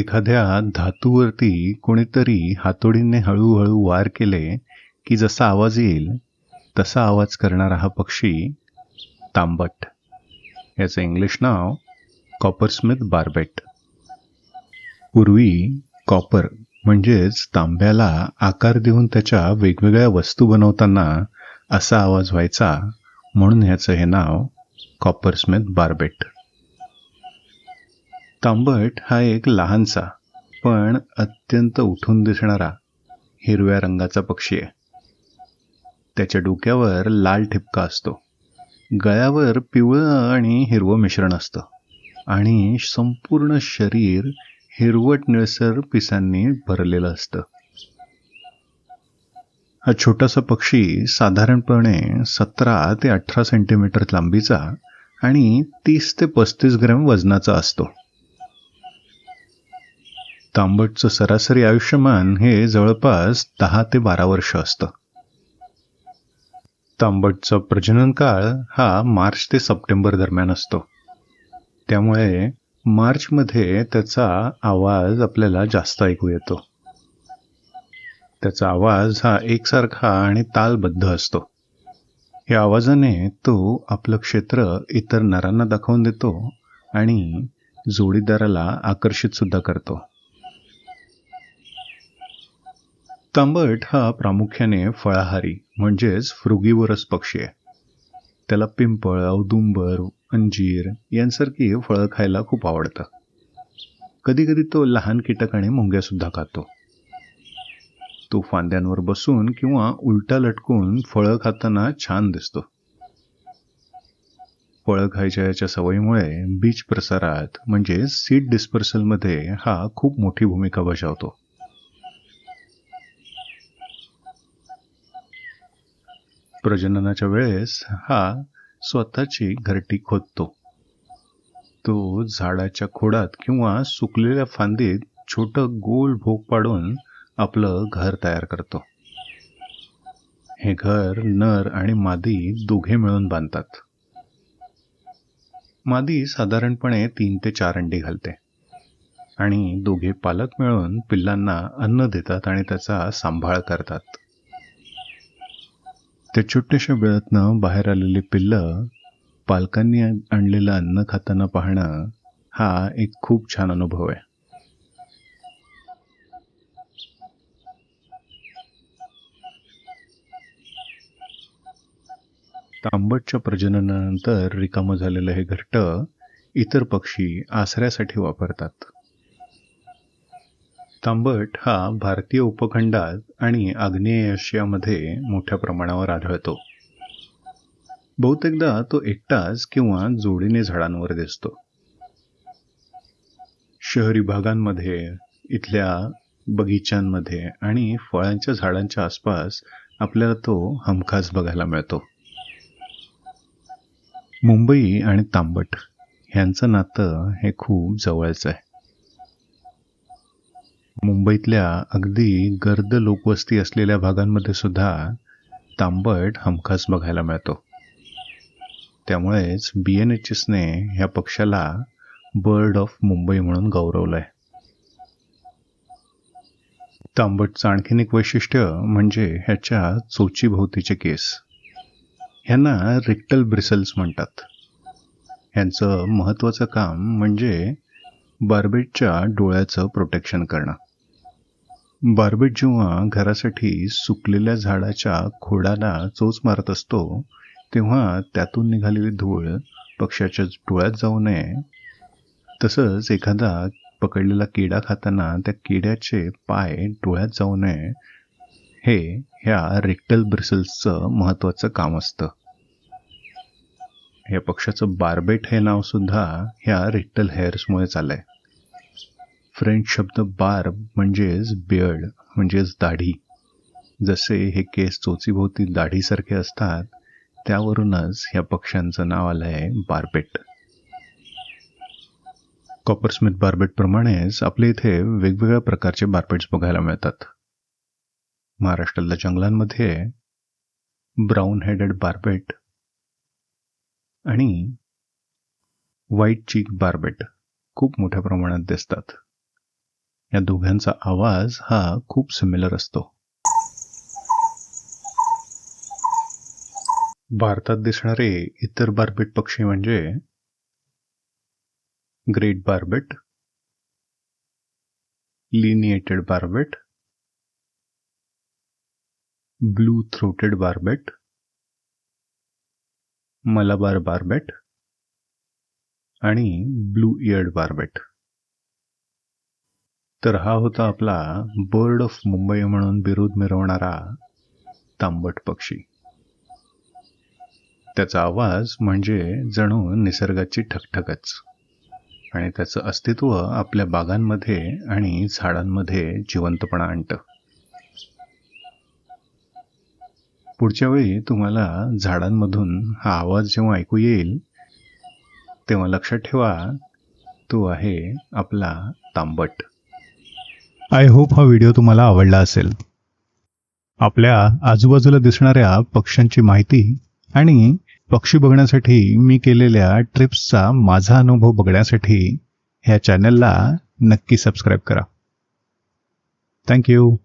एखाद्या धातूवरती कोणीतरी हातोडीने हळूहळू वार केले की जसा आवाज येईल तसा आवाज करणारा हा पक्षी तांबट. याचं इंग्लिश नाव कॉपरस्मिथ बार्बेट. पूर्वी कॉपर म्हणजेच तांब्याला आकार देऊन त्याच्या वेगवेगळ्या वस्तू बनवताना असा आवाज व्हायचा म्हणून ह्याचं हे नाव कॉपरस्मिथ बार्बेट. तांबट हा एक लहानसा पण अत्यंत उठून दिसणारा हिरव्या रंगाचा पक्षी आहे. त्याच्या डोक्यावर लाल ठिपका असतो. गळ्यावर पिवळं आणि हिरवं मिश्रण असतं. आणि संपूर्ण शरीर हिरवट निळसर पिसांनी भरलेलं असतं. हा छोटासा पक्षी साधारणपणे सतरा ते अठरा सेंटीमीटर लांबीचा आणि तीस ते पस्तीस ग्रॅम वजनाचा असतो. तांबटचं सरासरी आयुष्यमान हे जवळपास दहा ते बारा वर्ष असतं. तांबटचा प्रजनन काळ हा मार्च ते सप्टेंबर दरम्यान असतो. त्यामुळे मार्चमध्ये त्याचा आवाज आपल्याला जास्त ऐकू येतो. त्याचा आवाज हा एकसारखा आणि तालबद्ध असतो. या आवाजाने तो आपलं क्षेत्र इतर नरांना दाखवून देतो आणि जोडीदाराला आकर्षित सुद्धा करतो. तांबट हा प्रामुख्याने फळाहारी म्हणजेच फ्रुगीवरस पक्षी आहे. त्याला पिंपळ औदुंबर अंजीर यांसारखी फळं खायला खूप आवडतं. कधीकधी तो लहान कीटक आणि मुंग्या सुद्धा खातो. तो फांद्यांवर बसून किंवा उलटा लटकून फळं खाताना छान दिसतो. फळं खायच्या याच्या सवयीमुळे बीज प्रसारात म्हणजे सीड डिस्पर्सलमध्ये हा खूप मोठी भूमिका बजावतो. प्रजननाच्या वेळेस हा स्वतःची घरटी खोदतो. तो झाडाच्या खोडात किंवा सुकलेल्या फांदीत छोटं गोल भोग पाडून आपलं घर तयार करतो. हे घर नर आणि मादी दोघे मिळून बांधतात. मादी साधारणपणे तीन ते चार अंडी घालते आणि दोघे पालक मिळून पिल्लांना अन्न देतात आणि त्याचा सांभाळ करतात. त्या छोट्याशा वेळातनं बाहेर आलेली पिल्लं पालकांनी आणलेलं अन्न खाताना पाहणं हा एक खूप छान अनुभव आहे. तांबटच्या प्रजननानंतर रिकामं झालेलं हे घरट इतर पक्षी आसऱ्यासाठी वापरतात. तांबट हा भारतीय उपखंडात आणि आग्नेय आशियामध्ये मोठ्या प्रमाणावर आढळतो. बहुतेकदा तो एकटाच किंवा जोडीने झाडांवर दिसतो. शहरी भागांमध्ये इथल्या बगीचांमध्ये आणि फळांच्या झाडांच्या आसपास आपल्याला तो हमखास बघायला मिळतो. मुंबई आणि तांबट ह्यांचं नातं हे खूप जवळचं आहे. मुंबईतल्या अगदी गर्द लोकवस्ती असलेल्या भागांमध्ये सुद्धा तांबट हमखास बघायला मिळतो. त्यामुळेच बी एन एच एसने ह्या पक्षाला बर्ड ऑफ मुंबई म्हणून गौरवलंय. तांबटचं आणखीन एक वैशिष्ट्य म्हणजे ह्याच्या चोचीभोवतीचे केस. ह्यांना रिक्टल ब्रिसल्स म्हणतात. ह्यांचं महत्त्वाचं काम म्हणजे बार्बेटच्या डोळ्याचं प्रोटेक्शन करणं. बार्बेट जेव्हा घरासाठी सुकलेल्या झाडाच्या खोडाला चोच मारत असतो तेव्हा त्यातून निघालेली धूळ पक्ष्याच्या डोळ्यात जाऊ नये. तसंच एखादा पकडलेला किडा खाताना त्या किड्याचे पाय डोळ्यात जाऊ नये. हे ह्या रिक्टल ब्रिसल्सचं महत्त्वाचं काम असतं. या पक्षाचं बार्बेट हे नाव सुद्धा ह्या रिक्टल हेअर्समुळेच आहे फ्रेंच शब्द बार म्हणजेच बियर्ड म्हणजेच दाढी. जसे हे केस चोचीभोवती दाढीसारखे असतात त्यावरूनच या पक्ष्यांचं नाव आलं आहे बार्बेट कॉपरस्मिथ बार्बेट प्रमाणेच आपल्या इथे वेगवेगळ्या प्रकारचे बार्बेट्स बघायला मिळतात. महाराष्ट्रातल्या जंगलांमध्ये ब्राऊन हेडेड बार्बेट आणि व्हाईट चीक बार्बेट खूप मोठ्या प्रमाणात दिसतात. या दोघांचा आवाज हा खूप सिमिलर असतो. भारतात दिसणारे इतर बार्बेट पक्षी म्हणजे great barbet lineated barbet blue throated barbet Malabar barbet आणि ब्लू इयर्ड बार्बेट. तर हा होता आपला बर्ड ऑफ मुंबई म्हणून बिरुद मिरवणारा तांबट पक्षी. त्याचा आवाज म्हणजे जणू निसर्गाची ठकठकच आणि त्याचं अस्तित्व आपल्या बागांमध्ये आणि झाडांमध्ये जिवंतपणा आणतं. पुढच्या वेळी तुम्हाला झाडांमधून हा आवाज जेव्हा ऐकू येईल तेव्हा लक्षात ठेवा तो आहे आपला तांबट. आय होप हा व्हिडिओ तुम्हाला आवडला असेल. आपल्या आजूबाजूला दिसणाऱ्या पक्ष्यांची माहिती आणि पक्षी बघण्यासाठी मी केलेल्या ट्रिप्सचा माझा अनुभव बघण्यासाठी ह्या चॅनलला नक्की सबस्क्राईब करा. थँक्यू